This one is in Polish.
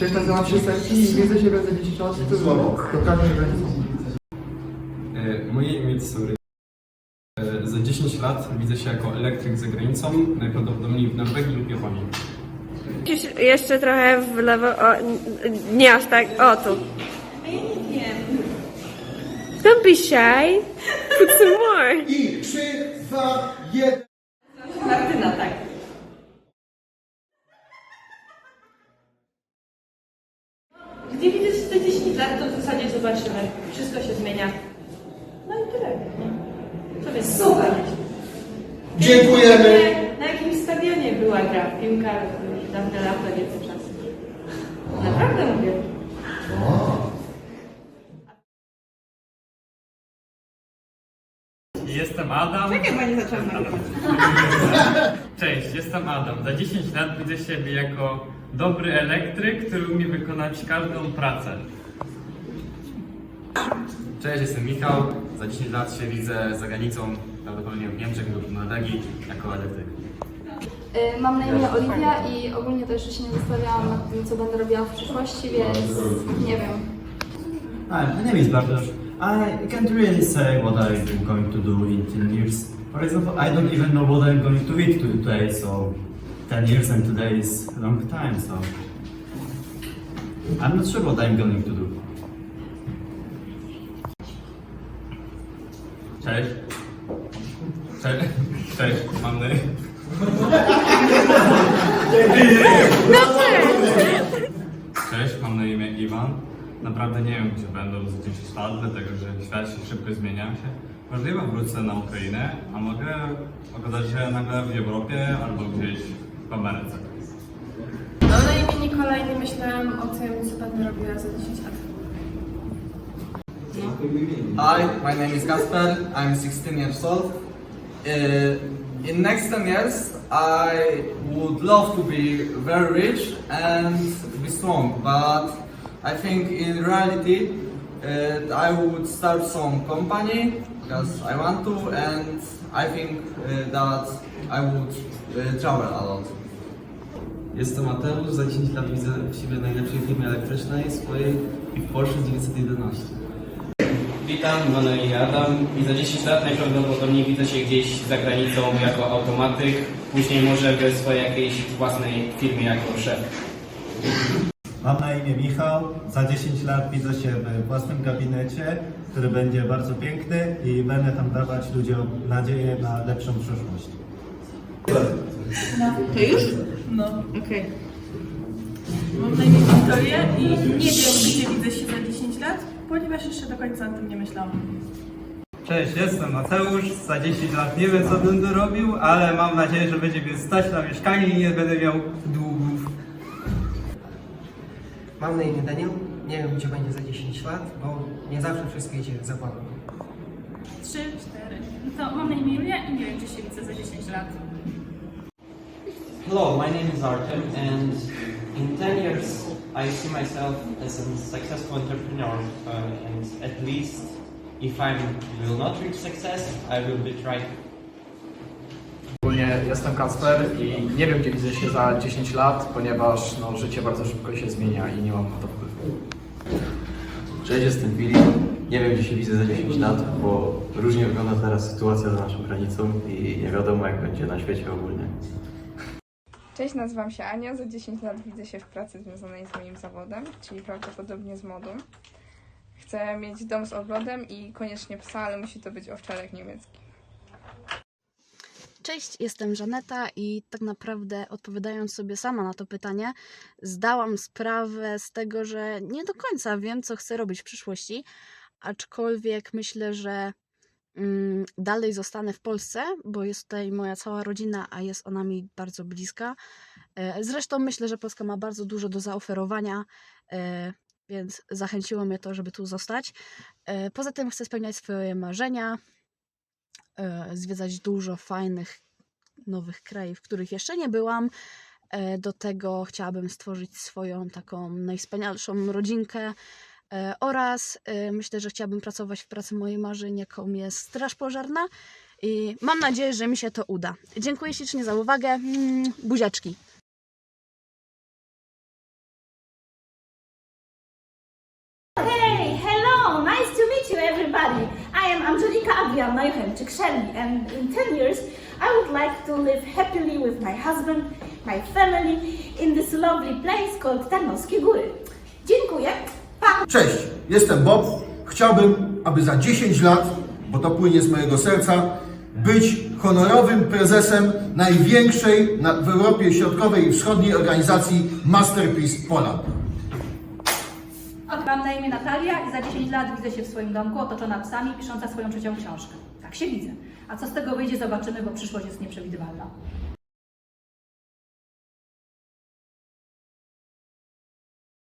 Nazywam się Serki i widzę siebie za 10 lat w lokalnej granicą. E, Moje imię to Saury. E, Za 10 lat widzę się jako elektryk za granicą, najprawdopodobniej w Norwegii lub Japonii. Jeszcze trochę w lewo, o, nie aż tak, o tu. Don't be shy. Put some more. I 3, 2, 1. Wszystko się zmienia. No i tyle. nie? To jest super. Dziękujemy. Na jakimś stadionie była gra w piłkę w dawne lata, nie te czasy. Naprawdę mówię. Jestem Adam. Zaczęła nagrywać? Cześć, jestem Adam. Za 10 lat widzę siebie jako dobry elektryk, który umie wykonać każdą pracę. Cześć, jestem Michał. Za 10 lat się widzę za granicą, prawdopodobnie w Niemczech lub w Norwegii, jako elektryk. Y, Mam na imię Oliwia i ogólnie to jeszcze się nie zastanawiałam nad tym, co będę robiła w przyszłości, więc nie wiem. Hi, my name is Bartosz. I can't really say what I'm going to do in 10 years. For example, I don't even know what I'm going to eat today, so 10 years and today is a long time, so I'm not sure what I'm going to do. Cześć. Cześć. Cześć, mam na Cześć, mam na imię Iwan. Naprawdę nie wiem, gdzie będę za 10 lat, dlatego że świat się szybko zmienia się. Możliwe wrócę na Ukrainę, a mogę okazać się nagle w Europie albo gdzieś w Ameryce. Mam na imię Nikola i nie myślałam o tym, co będę robiła za 10 lat. Hi, my name is Kasper. I'm 16 years old. Uh, in next 10 years, I would love to be very rich and be strong, but I think in reality, uh, I would start some company because I want to, and I think uh, that I would uh, travel a lot. Jestem Mateusz, za 10 lat widzę siebie w najlepszej firmie elektrycznej swojej i w Porsche 911. Witam, mam na imię Adam i za 10 lat najprawdopodobniej widzę się gdzieś za granicą jako automatyk, później może w swojej jakiejś własnej firmie jako szef. Mam na imię Michał. Za 10 lat widzę się w własnym gabinecie, który będzie bardzo piękny i będę tam dawać ludziom nadzieję na lepszą przyszłość. To już? No. Okej. Mam na imię Wiktoria i nie wiem, gdzie widzę się za 10 lat, ponieważ jeszcze do końca o tym nie myślałam. Cześć, jestem Mateusz. Za 10 lat nie wiem, co będę robił, ale mam nadzieję, że będzie mnie stać na mieszkanie i nie będę miał długów. Mam na imię Daniel. Nie wiem, gdzie będzie za 10 lat, bo nie zawsze wszystko idzie za planem. 3, 4. No to mam na imię Julia i nie wiem, gdzie się widzę za 10 lat. Hello, my name is Artem and in 10 years I see myself as a successful entrepreneur uh, and at least if I will not reach success, I will be trying Ogólnie jestem Kasper i nie wiem, gdzie widzę się za 10 lat, ponieważ no, życie bardzo szybko się zmienia i nie mam na to wpływu. Cześć, jestem Filip. Nie wiem, gdzie się widzę za 10 lat, bo różnie wygląda teraz sytuacja za naszą granicą i nie wiadomo, jak będzie na świecie ogólnie. Cześć, nazywam się Ania. Za 10 lat widzę się w pracy związanej z moim zawodem, czyli prawdopodobnie z modą. Chcę mieć dom z ogrodem i koniecznie psa, ale musi to być owczarek niemiecki. Cześć, jestem Żaneta i tak naprawdę odpowiadając sobie sama na to pytanie, zdałam sprawę z tego, że nie do końca wiem, co chcę robić w przyszłości, aczkolwiek myślę, że dalej zostanę w Polsce, bo jest tutaj moja cała rodzina, a jest ona mi bardzo bliska. E, Zresztą myślę, że Polska ma bardzo dużo do zaoferowania, e, więc zachęciło mnie to, żeby tu zostać. E, Poza tym chcę spełniać swoje marzenia, zwiedzać dużo fajnych, nowych krajów, w których jeszcze nie byłam. Do tego chciałabym stworzyć swoją taką najwspanialszą rodzinkę E, oraz e, myślę, że chciałabym pracować w pracy mojej marzeń, jaką jest straż pożarna i mam nadzieję, że mi się to uda. Dziękuję ślicznie za uwagę. Mm, buziaczki. Hey, hello, nice to meet you everybody. I am Angelika Adrian Neuchem-Czekszeni and in 10 years I would like to live happily with my husband, my family in this lovely place called Tarnowskie Góry. Dziękuję. Cześć, jestem Bob. Chciałbym, aby za 10 lat, bo to płynie z mojego serca, być honorowym prezesem największej na, w Europie Środkowej i Wschodniej organizacji Masterpiece Poland. Mam na imię Natalia i za 10 lat widzę się w swoim domku, otoczona psami, pisząca swoją trzecią książkę. Tak się widzę. A co z tego wyjdzie, zobaczymy, bo przyszłość jest nieprzewidywalna.